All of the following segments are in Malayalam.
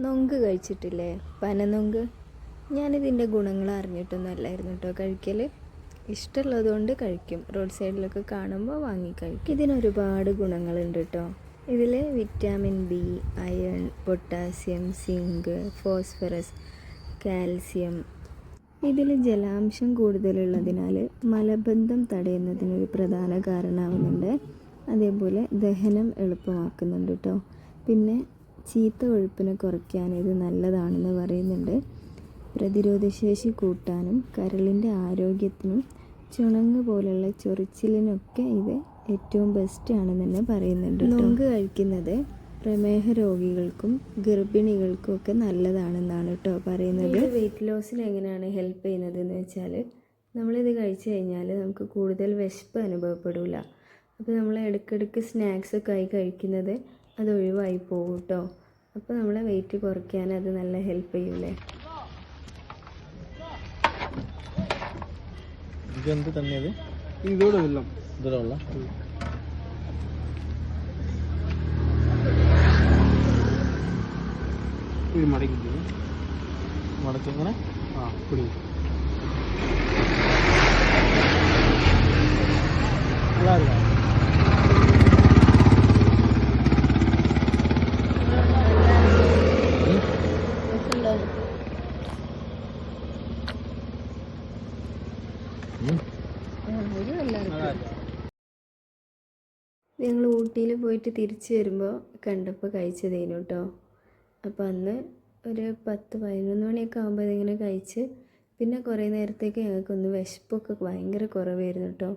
നൊങ്ക് കഴിച്ചിട്ടില്ലേ? പനനൊങ്ക് ഞാനിതിന്റെ ഗുണങ്ങൾ അറിഞ്ഞിട്ടൊന്നും അല്ലായിരുന്നു കേട്ടോ കഴിക്കൽ ഇഷ്ടമുള്ളത് കൊണ്ട് കഴിക്കും. റോഡ് സൈഡിലൊക്കെ കാണുമ്പോൾ വാങ്ങി കഴിക്കും. ഇതിനൊരുപാട് ഗുണങ്ങളുണ്ട് കേട്ടോ ഇതിൽ vitamin B iron potassium zinc phosphorus calcium. ഇതിൽ ജലാംശം കൂടുതലുള്ളതിനാൽ മലബന്ധം തടയുന്നതിനൊരു പ്രധാന കാരണമാവുന്നുണ്ട്. അതേപോലെ ദഹനം എളുപ്പമാക്കുന്നുണ്ട് കേട്ടോ പിന്നെ ചീത്ത കൊഴുപ്പിനെ കുറയ്ക്കാൻ ഇത് നല്ലതാണെന്ന് പറയുന്നുണ്ട്. പ്രതിരോധശേഷി കൂട്ടാനും കരളിന്റെ ആരോഗ്യത്തിനും ചുണങ്ങ് പോലുള്ള ചൊറിച്ചിലിനൊക്കെ ഇത് ഏറ്റവും ബെസ്റ്റ് ആണെന്ന് തന്നെ പറയുന്നുണ്ട് നുങ്ക് കഴിക്കുന്നത് പ്രമേഹ രോഗികൾക്കും ഗർഭിണികൾക്കും ഒക്കെ നല്ലതാണെന്നാണ് കേട്ടോ പറയുന്നത്. വെയിറ്റ് ലോസിന് എങ്ങനെയാണ് ഹെൽപ്പ് ചെയ്യുന്നത് എന്ന് വെച്ചാൽ നമ്മളിത് കഴിച്ചു കഴിഞ്ഞാൽ നമുക്ക് കൂടുതൽ വിശപ്പ് അനുഭവപ്പെടില്ല അപ്പോൾ നമ്മൾ ഇടയ്ക്കിടയ്ക്ക് സ്നാക്സൊക്കെ ആയി കഴിക്കുന്നത് അത് ഒഴിവായി പോകും കേട്ടോ അപ്പോൾ നമ്മളെ വെയിറ്റ് കുറയ്ക്കാൻ അത് നല്ല ഹെൽപ്പ് ചെയ്യൂലേ? ഇതെന്ത് തന്നെയത് ഇതോടെ വെള്ളം. ഇതിലുള്ള ഇത് മടക്കി മടക്കി ഇങ്ങനെ ആ കുടി ഞങ്ങൾ ഊട്ടിയിൽ പോയിട്ട് തിരിച്ചു വരുമ്പോൾ കണ്ടപ്പോൾ കഴിച്ചതേനു കേട്ടോ അപ്പോൾ അന്ന് ഒരു പത്ത് പതിനൊന്ന് മണിയൊക്കെ ആകുമ്പോൾ ഇതിങ്ങനെ കഴിച്ച് പിന്നെ കുറേ നേരത്തേക്ക് ഞങ്ങൾക്കൊന്ന് വിശപ്പൊക്കെ ഭയങ്കര കുറവായിരുന്നു കേട്ടോ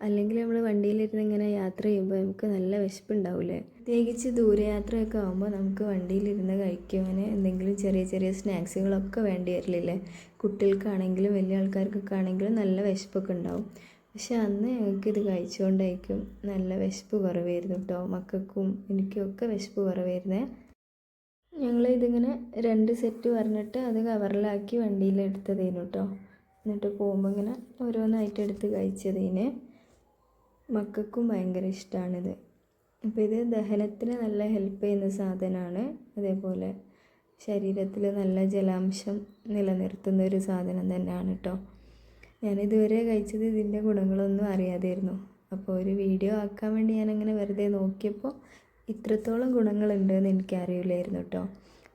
അല്ലെങ്കിൽ നമ്മൾ വണ്ടിയിലിരുന്ന് ഇങ്ങനെ യാത്ര ചെയ്യുമ്പോൾ നമുക്ക് നല്ല വിശപ്പുണ്ടാവില്ലേ പ്രത്യേകിച്ച് ദൂരയാത്രയൊക്കെ ആകുമ്പോൾ നമുക്ക് വണ്ടിയിലിരുന്ന് കഴിക്കുവാൻ എന്തെങ്കിലും ചെറിയ ചെറിയ സ്നാക്സുകളൊക്കെ വേണ്ടി വരില്ലേ? കുട്ടികൾക്കാണെങ്കിലും വലിയ ആൾക്കാർക്കൊക്കെ ആണെങ്കിലും നല്ല വിശപ്പൊക്കെ ഉണ്ടാവും. പക്ഷെ അന്ന് ഞങ്ങൾക്കിത് കഴിച്ചുകൊണ്ടായിരിക്കും നല്ല വിശപ്പ് കുറവായിരുന്നു കേട്ടോ. മക്കൾക്കും എനിക്കും ഒക്കെ വിശപ്പ് കുറവായിരുന്നേ. ഞങ്ങൾ ഇതിങ്ങനെ രണ്ട് സെറ്റ് പറഞ്ഞിട്ട് അത് കവറിലാക്കി വണ്ടിയിൽ എടുത്തതേനു കേട്ടോ. എന്നിട്ട് പോകുമ്പോൾ ഇങ്ങനെ ഓരോന്നായിട്ട് എടുത്ത് കഴിച്ചതിന്. മക്കൾക്കും ഭയങ്കര ഇഷ്ടമാണിത് അപ്പോൾ ഇത് ദഹനത്തിന് നല്ല ഹെൽപ്പ് ചെയ്യുന്ന സാധനമാണ്. അതേപോലെ ശരീരത്തിൽ നല്ല ജലാംശം നിലനിർത്തുന്ന ഒരു സാധനം തന്നെയാണ് കേട്ടോ. ഞാനിതുവരെ കഴിച്ചത് ഇതിന്റെ ഗുണങ്ങളൊന്നും അറിയാതായിരുന്നു അപ്പോൾ ഒരു വീഡിയോ ആക്കാൻ വേണ്ടി ഞാനങ്ങനെ വെറുതെ നോക്കിയപ്പോൾ ഇത്രത്തോളം ഗുണങ്ങളുണ്ട് എന്ന് എനിക്കറിയില്ലായിരുന്നു കേട്ടോ.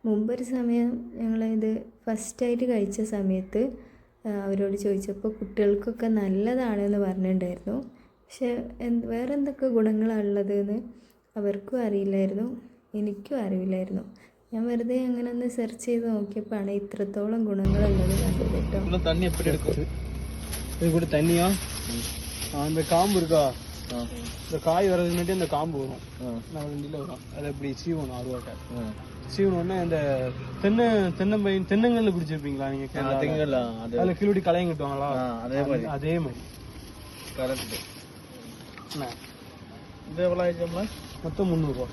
മുമ്പൊരു സമയം ഞങ്ങളിത് ഫസ്റ്റായിട്ട് കഴിച്ച സമയത്ത് അവരോട് ചോദിച്ചപ്പോൾ കുട്ടികൾക്കൊക്കെ നല്ലതാണെന്ന് പറഞ്ഞിട്ടുണ്ടായിരുന്നു. പക്ഷേ എന്ത് വേറെ എന്തൊക്കെ ഗുണങ്ങളാണ് ഉള്ളതെന്ന് അവർക്കും അറിയില്ലായിരുന്നു എനിക്കും അറിയില്ലായിരുന്നു. ഞാൻ വെറുതെ അങ്ങനെ ഒന്ന് സെർച്ച് ചെയ്ത് നോക്കിയപ്പോഴാണ് ഇത്രത്തോളം ഗുണങ്ങളുള്ളത് കണ്ടത് കേട്ടോ. இது கூட தண்ணியா? அந்த காம்பு இருக்கா? இந்த காய் வர்றதுக்கு முன்னாடி அந்த காம்பு வரும். நம்ம வண்டியில் வரும். அதை இப்படி சீவணும் அருவாட்டை. ஆ. சீவனோடனே இந்த தென்னை தென்னம்பையன் தென்னங்கல்ல குடிச்சிருப்பீங்களா நீங்க கேரளால? திங்கல அது. அதுல கிளி களையம் கட்டுவாங்களா? அதே மாதிரி. அதே மாதிரி. கரெக்ட்? இது எவ்வளோ ஆயிடுச்சு மொத்தம் முந்நூறுரூவா